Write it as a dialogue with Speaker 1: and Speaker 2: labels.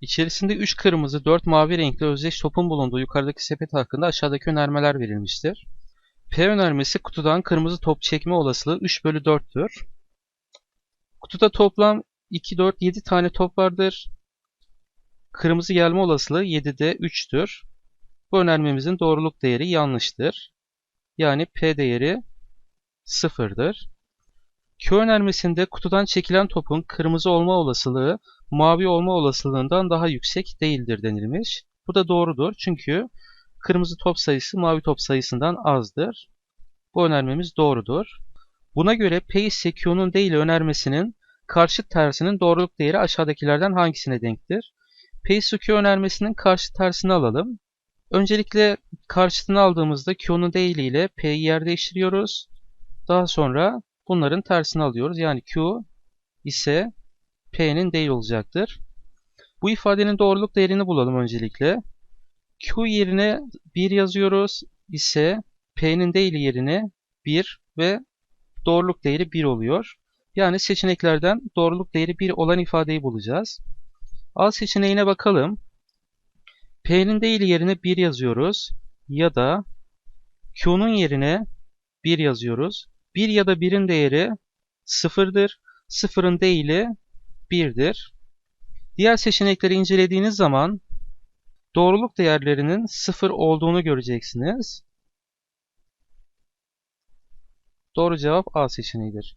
Speaker 1: İçerisinde 3 kırmızı 4 mavi renkli özdeş topun bulunduğu yukarıdaki sepet hakkında aşağıdaki önermeler verilmiştir. P önermesi kutudan kırmızı top çekme olasılığı 3 bölü 4'tür. Kutuda toplam 2, 4, 7 tane top vardır. Kırmızı gelme olasılığı 7'de 3'tür. Bu önermemizin doğruluk değeri yanlıştır. Yani P değeri 0'dır. Q önermesinde kutudan çekilen topun kırmızı olma olasılığı mavi olma olasılığından daha yüksek değildir denilmiş. Bu da doğrudur çünkü kırmızı top sayısı mavi top sayısından azdır. Bu önermemiz doğrudur. Buna göre P ise Q'nun değil önermesinin karşıt tersinin doğruluk değeri aşağıdakilerden hangisine denktir? P ise Q önermesinin karşıt tersini alalım. Öncelikle karşıtını aldığımızda Q'nun değil ile P'yi yer değiştiriyoruz. Daha sonra bunların tersini alıyoruz. Yani Q ise P'nin değil olacaktır. Bu ifadenin doğruluk değerini bulalım öncelikle. Q yerine 1 yazıyoruz ise P'nin değil yerine 1 ve doğruluk değeri 1 oluyor. Yani seçeneklerden doğruluk değeri 1 olan ifadeyi bulacağız. A seçeneğine bakalım. P'nin değil yerine 1 yazıyoruz. Ya da Q'nun yerine 1 yazıyoruz. 1 ya da 1'in değeri 0'dır. 0'ın değili 1'dir. Diğer seçenekleri incelediğiniz zaman doğruluk değerlerinin 0 olduğunu göreceksiniz. Doğru cevap A seçeneğidir.